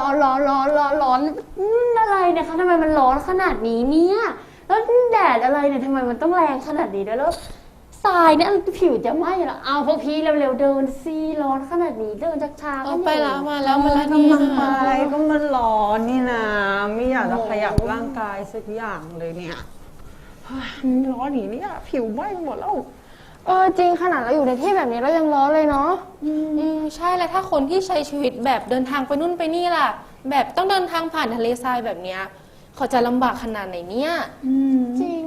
ร้อนร้อนร้อนร้อนร้อนอืมอะไรเนี่ยคะทำไมมันร้อนขนาดนี้เนี่ย แล้วแดดอะไรเนี่ยทำไมมันต้องแรงขนาดนี้ด้วยแล้วทรายเนี่ยผิวจะไหม้เหรอเอาพวกพี่เร็วๆเดินสิร้อนขนาดนี้เดินช้าๆเอากันไปแล้วมาแล้วมาแล้วกำนี่ลังไปก็มันร้อนนี่นะไม่อยากจะขยับร่างกายสักอย่างเลยเนี่ยเฮ้ยมันร้อนอย่างนี้เนี่ยผิวไหม้ไปหมดแล้ว เออจริงขนาดเราอยู่ในที่แบบนี้เรายังร้อนเลยเนาะอืมใช่แล้วถ้าคนที่ใช้ชีวิตแบบเดินทางไปนู่นไปนี่ล่ะ แบบต้องเดินทางผ่านทะเลทรายแบบเนี้ยเขาจะลำบากขนาดไหนเนี่ยจริง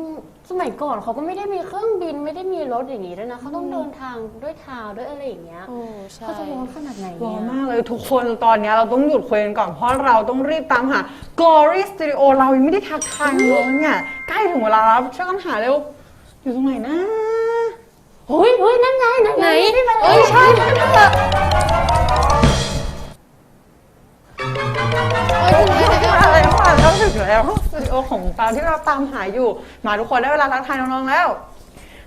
สมัยก่อนเขาก็ไม่ได้มีเครื่องบินไม่ได้มีรถอย่างนี้ด้วยนะเขาต้องเดินทางด้วยเท้าด้วยอะไรอย่างเงี้ยโอ้ใช่เขาจะร้อนขนาดไหนร้อเนี่นยมากเลยทุกคนตอนนี้เราต้องหยุดคุยกันก่อน เพราะเราต้องรีบตามหา Glory Studio เรายังไม่ได้ทักทายเลยเนี่ยใกล้ถึงเวลาแล้วช่วยกันหาเร็วอยู่ตรงไหนนะ เฮ้ยเฮ้ยนั่นไงนั่นไหนไงที่มันเอ้ยใช่นั่นแหละเอ้ยถึงไหนแล้วมาแล้วค่ะเราถึงแล้วสตูดิโอของเราที่เราตามหาอยู่ มาทุกคนได้เวลาทักทายน้องๆแล้ว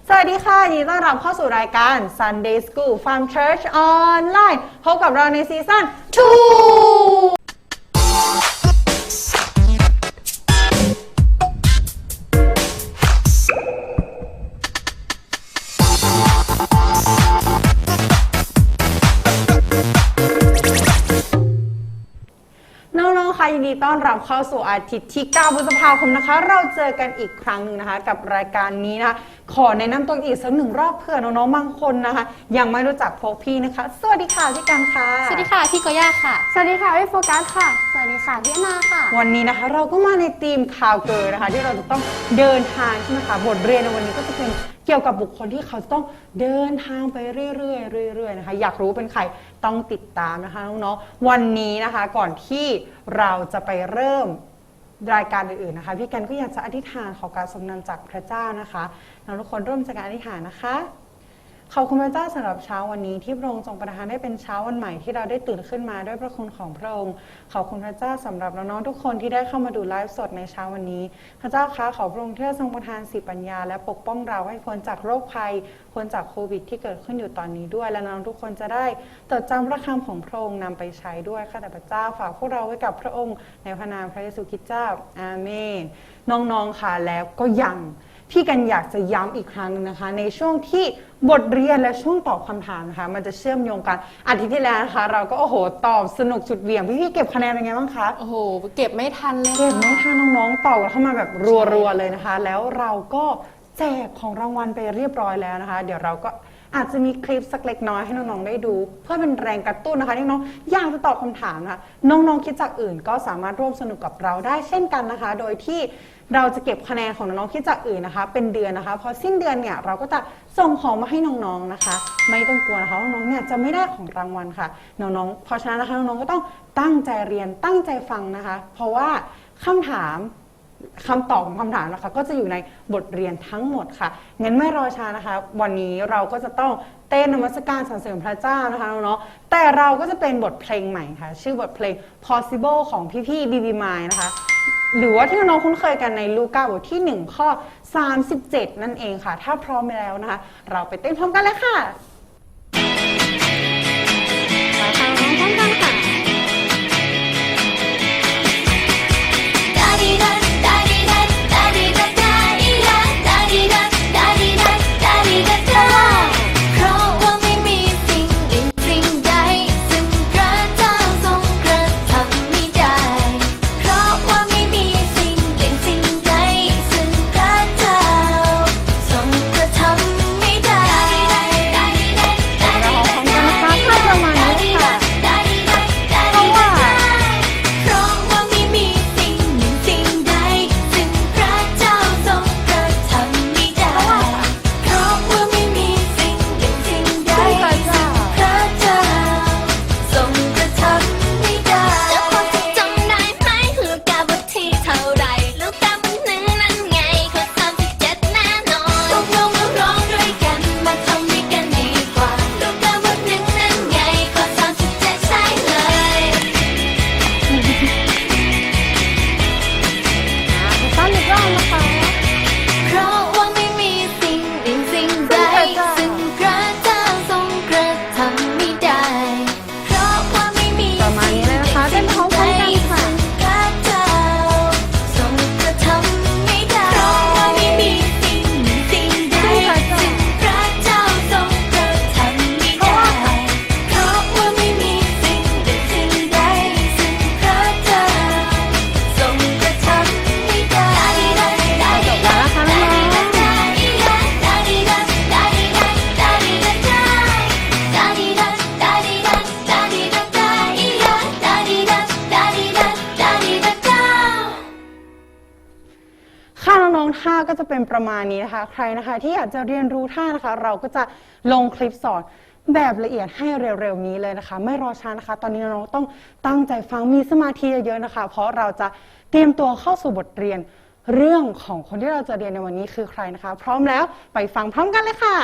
สวัสดีค่ะยินดีต้อนรับเข้าสู่รายการ Sunday School Farm Church Online พบกับเราในซีซั่น 2 ยินดีต้อนรับเข้าสู่อาทิตย์ที่ 9 พฤษภาคมนะคะ เราเจอกันอีกครั้งหนึ่งนะคะ กับรายการนี้นะคะ ขอแนะนำตัวอีกสักหนึ่งรอบเผื่อน้องๆบางคนนะคะ ยังไม่รู้จักพวกพี่นะคะ สวัสดีค่ะพี่กันค่ะ สวัสดีค่ะ พี่กอย่าค่ะ สวัสดีค่ะพี่โฟกัสค่ะ สวัสดีค่ะพี่อนาค่ะ วันนี้นะคะเราก็มาในทีมข่าวเกิร์นะคะ ที่เราจะต้องเดินทางใช่ไหมคะบทเรียนในวันนี้ก็จะเป็น เกี่ยวกับบุคคลที่เขาต้องเดินทางไปเรื่อยๆเรื่อยๆนะคะ อยากรู้เป็นใครต้องติดตามนะคะน้องๆวันนี้นะคะก่อนที่เราจะไปเริ่มรายการอื่นๆนะคะ พี่กันก็อยากจะอธิษฐานขอการทรงนำจากพระเจ้านะคะเราทุกคนร่วมจากการอธิษฐานนะคะ ขอบคุณพระเจ้าสำหรับเช้าวันนี้ที่พระองค์ทรงประทานให้เป็นเช้าวันใหม่ที่เราได้ตื่นขึ้นมาด้วยพระคุณของพระองค์ ขอบคุณพระเจ้าสำหรับน้องๆทุกคนที่ได้เข้ามาดูไลฟ์สดในเช้าวันนี้ พระเจ้าคะขอพระองค์ที่ทรงประทานสิปัญญา และปกป้องเราให้พ้นจากโรคภัยพ้นจากโควิด ที่เกิดขึ้นอยู่ตอนนี้ด้วย และน้องทุกคนจะได้จดจำพระคำของพระองค์นำไปใช้ด้วยข้าแต่พระเจ้าฝากพวกเราไว้กับพระองค์ในพระนามพระเยซูคริสต์เจ้าอาเมน น้องๆค่ะแล้วก็ยัง พี่กันอยากจะย้ำอีกครั้งหนึงนะคะ ในช่วงที่บทเรียนและช่วงตอบคำถามนะคะมันจะเชื่อมโยงกันอาทิตย์ที่แล้วนะคะ เราก็โอ้โหตอบสนุกสุดเหวี่ยงพี่ๆเก็บคะแนนเป็นไงบ้างคะโอ้โห เก็บไม่ทันเลยเก็บไม่ทันน้องๆตอบกันเข้ามาแบบรัวๆเลยนะคะ แล้วเราก็แจกของรางวัลไปเรียบร้อยแล้วนะคะ เดี๋ยวเราก็ อาจจะมีคลิปสักเล็กน้อยให้น้องๆได้ดู เพื่อเป็นแรงกระตุ้นนะคะที่น้องอยากจะตอบคำถามนะคะน้องๆคิดจากอื่นก็สามารถร่วมสนุกกับเราได้เช่นกันนะคะ โดยที่เราจะเก็บคะแนนของน้องๆคิดจากอื่นนะคะ เป็นเดือนนะคะ พอสิ้นเดือนเนี่ยเราก็จะส่งของมาให้น้องๆนะคะ ไม่ต้องกลัวนะคะว่าน้องๆเนี่ยจะไม่ได้ของรางวัลค่ะน้องๆเพราะฉะนั้นนะคะน้องๆก็ต้องตั้งใจเรียนตั้งใจฟังนะคะ เพราะว่าคำถาม คำตอบของคำถามนะคะ ก็จะอยู่ในบทเรียนทั้งหมดค่ะงั้นไม่รอช้านะคะ วันนี้เราก็จะต้องเต้นนมัสการสรรเสริญพระเจ้านะคะน้องๆแต่เราก็จะเป็นบทเพลงใหม่ค่ะ ชื่อบทเพลง possible ของพี่ๆบีบีมายนะคะ หรือว่าที่น้องๆคุ้นเคยกันในลูกาบทที่ 1 ข้อ 37 นั่นเองค่ะ ถ้าพร้อมแล้วนะคะ เราไปเต้นพร้อมกันเลยค่ะ ท่าก็จะเป็นประมาณนี้นะคะ ใครนะคะ ที่อยากจะเรียนรู้ท่านะคะ เราก็จะลงคลิปสอนแบบละเอียดให้เร็วๆนี้เลยนะคะ ไม่รอช้านะคะ ตอนนี้น้องต้องตั้งใจฟังมีสมาธิเยอะๆนะคะ เพราะเราจะเตรียมตัวเข้าสู่บทเรียนเรื่องของคนที่เราจะเรียนในวันนี้คือใครนะคะ พร้อมแล้วไปฟังพร้อมกันเลยค่ะ